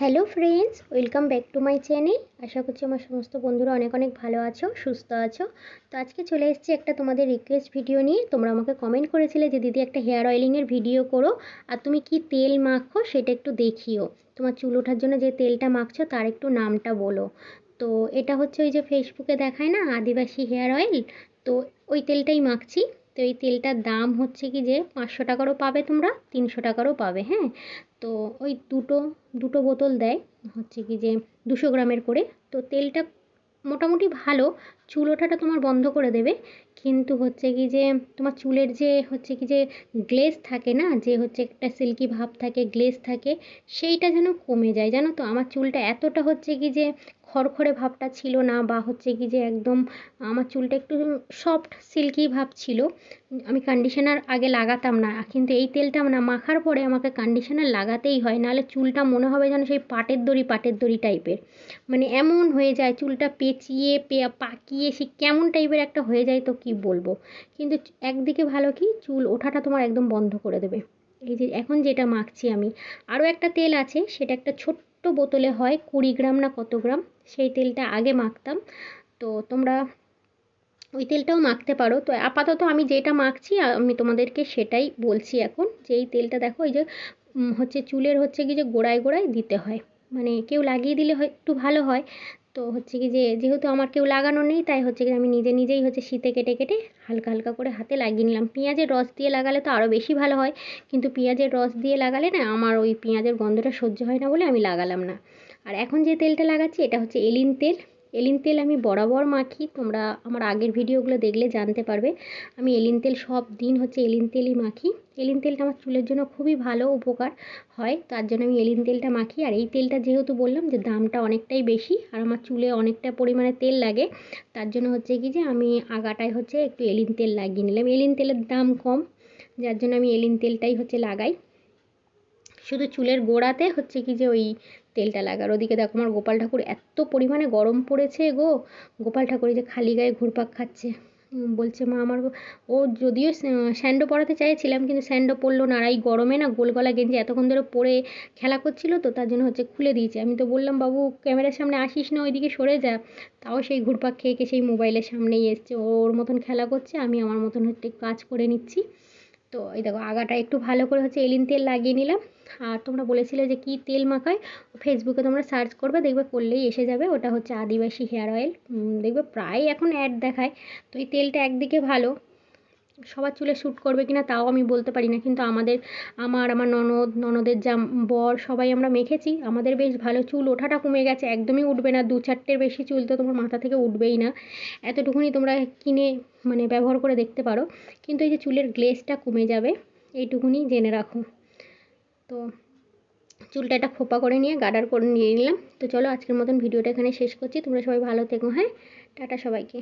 Hello friends welcome back to my channel আশা করছি আমার সমস্ত বন্ধুরা অনেক অনেক ভালো আছো, সুস্থ আছো। তো আজকে চলে এসেছি একটা তোমাদের রিকোয়েস্ট ভিডিও নিয়ে। তোমরা আমাকে কমেন্ট করেছিলে যে, দিদি, একটা হেয়ার অয়েলিংয়ের ভিডিও করো। আর তুমি কি তেল মাখো সেটা একটু দেখিও। তোমার চুল ওঠার জন্য যে তেলটা মাখছো তার একটু নামটা বলো। তো এটা হচ্ছে ওই যে ফেসবুকে দেখায় না, আদিবাসী হেয়ার অয়েল তো ওই তেলটাই মাখছি। তো এই তেলটার দাম হচ্ছে কি যে পাঁচশো টাকারও পাবে তোমরা, তিনশো টাকারও পাবে হ্যাঁ? তো ওই দুটো দুটো বোতল দেয়, হচ্ছে কি যে দুশো গ্রামের করে। তো তেলটা মোটামুটি ভালো, চুল ওঠাটা তোমার বন্ধ করে দেবে। কিন্তু হচ্ছে কি যে তোমার চুলের যে হচ্ছে কি যে গ্লেজ থাকে না, যে হচ্ছে একটা সিল্কি ভাব থাকে, গ্লেজ থাকে, সেইটা যেন কমে যায়। জানো তো, আমার চুলটা এতটা হচ্ছে কি যে খড়খড়ে ভাবটা ছিল না বা হচ্ছে কি যে একদম আমার চুলটা একটু সফট সিল্কি ভাব ছিল। আমি কন্ডিশনার আগে লাগাতাম না, কিন্তু এই তেলটা না মাখার পরে আমাকে কন্ডিশনার লাগাতেই হয়, নাহলে চুলটা মনে হবে যেন সেই পাটের দড়ি পাটের দড়ি টাইপের মানে এমন হয়ে যায়, চুলটা পেঁচিয়ে পাকিয়ে সে কেমন টাইপের একটা হয়ে যায় তো কি বলব? কিন্তু একদিকে ভালো কি, চুল ওঠাটা তোমার একদম বন্ধ করে দেবে। এই যে এখন যেটা মাখছি আমি আরও একটা তেল আছে, সেটা একটা ছোট্ট বোতলে হয় কুড়ি গ্রাম না কত গ্রাম সেই তেলটা আগে মাখতাম। তো তোমরা ওই তেলটাও মাখতে পারো। তো আপাতত আমি যেটা মাখছি, আমি তোমাদেরকে সেটাই বলছি এখন যে এই তেলটা দেখো, এই যে হচ্ছে চুলের হচ্ছে কি যে গোড়ায় গোড়ায় দিতে হয়। মানে কেউ লাগিয়ে দিলে হয়, একটু ভালো হয়। তো হচ্ছে কি যে, যেহেতু আমার কেউ লাগানো নেই, তাই হচ্ছে কি আমি নিজে নিজেই হচ্ছে শীতে কেটে কেটে হালকা হালকা করে হাতে লাগিয়ে নিলাম। পেঁয়াজের রস দিয়ে লাগালে তো আরও বেশি ভালো হয়। কিন্তু পেঁয়াজের রস দিয়ে লাগালে না, আমার ওই পেঁয়াজের গন্ধটা সহ্য হয় না বলে আমি লাগালাম না। আর এখন যে তেলটা লাগাচ্ছি, এটা হচ্ছে এলিন তেল। এলিন তেল আমি বরাবর মাখি, তোমরা আমার আগের ভিডিওগুলো দেখলে জানতে পারবে। আমি এলিন তেল সব দিন হচ্ছে এলিন তেলই মাখি। এলিন তেলটা আমার চুলের জন্য খুবই ভালো উপকার হয়, তার জন্য আমি এলিন তেলটা মাখি। আর এই তেলটা যেহেতু বললাম যে দামটা অনেকটাই বেশি, আর আমার চুলে অনেকটা পরিমাণে তেল লাগে, তার জন্য হচ্ছে কি যে আমি আগাটায় হচ্ছে একটু এলিন তেল লাগিয়ে নিলাম। এলিন তেলের দাম কম, যার জন্য আমি এলিন তেলটাই হচ্ছে লাগাই। শুধু চুলের গোড়াতে হচ্ছে কি যে ওই তেলটা লাগার। ওদিকে দেখো আমার গোপাল ঠাকুর এত পরিমাণে গরম পড়েছে গো। গোপাল ঠাকুর যে খালি গায়ে ঘুরপাক খাচ্ছে। বলছে, মা, আমার ও যদিও স্যান্ডো পরাতে চাইছিলাম, কিন্তু স্যান্ডো পরলো না। আর এই গরমে না গোল গলা গেঞ্জি এতক্ষণ ধরে পরে খেলা করছিল তো, তার জন্য হচ্ছে খুলে দিয়েছে। আমি তো বললাম, বাবু, ক্যামেরার সামনে আসিস না, ওইদিকে সরে যা। তাও সেই ঘুরপাক খেয়ে খেয়ে সেই মোবাইলের সামনেই এসছে। ওর মতন খেলা করছে, আমি আমার মতন হচ্ছে কাজ করে নিচ্ছি। তো এই দেখো আগাটা একটু ভালো করে হচ্ছে এলিন তেল লাগিয়ে নিলাম। আর তোমরা বলেছিলে যে কি তেল মাখায়? ফেসবুকে তোমরা সার্চ করবে, দেখবে করলেই এসে যাবে। ওটা হচ্ছে আদিবাসী হেয়ার অয়েল দেখবে প্রায় এখন অ্যাড দেখায়। তো এই তেলটা একদিকে ভালো। সবার চুলে শ্যুট করবে কি না তাও আমি বলতে পারি না। কিন্তু আমাদের, আমার আমার ননদ, ননদের যা বর, সবাই আমরা মেখেছি। আমাদের বেশ ভালো চুল, ওঠাটা কমে গেছে, একদমই উঠবে না। দু চারটের বেশি চুল তো তোমার মাথা থেকে উঠবেই না। এতটুকুনি তোমরা কিনে মানে ব্যবহার করে দেখতে পারো। কিন্তু এই যে চুলের গ্লেসটা কমে যাবে, এইটুকুনি জেনে রাখো। তো চুলটা একটা খোপা করে নিয়ে গার্ডার করে নিয়ে নিলাম। তো চলো আজকের মতন ভিডিওটা এখানে শেষ করছি। তোমরা সবাই ভালো থেকো হ্যাঁ? টাটা সবাইকে।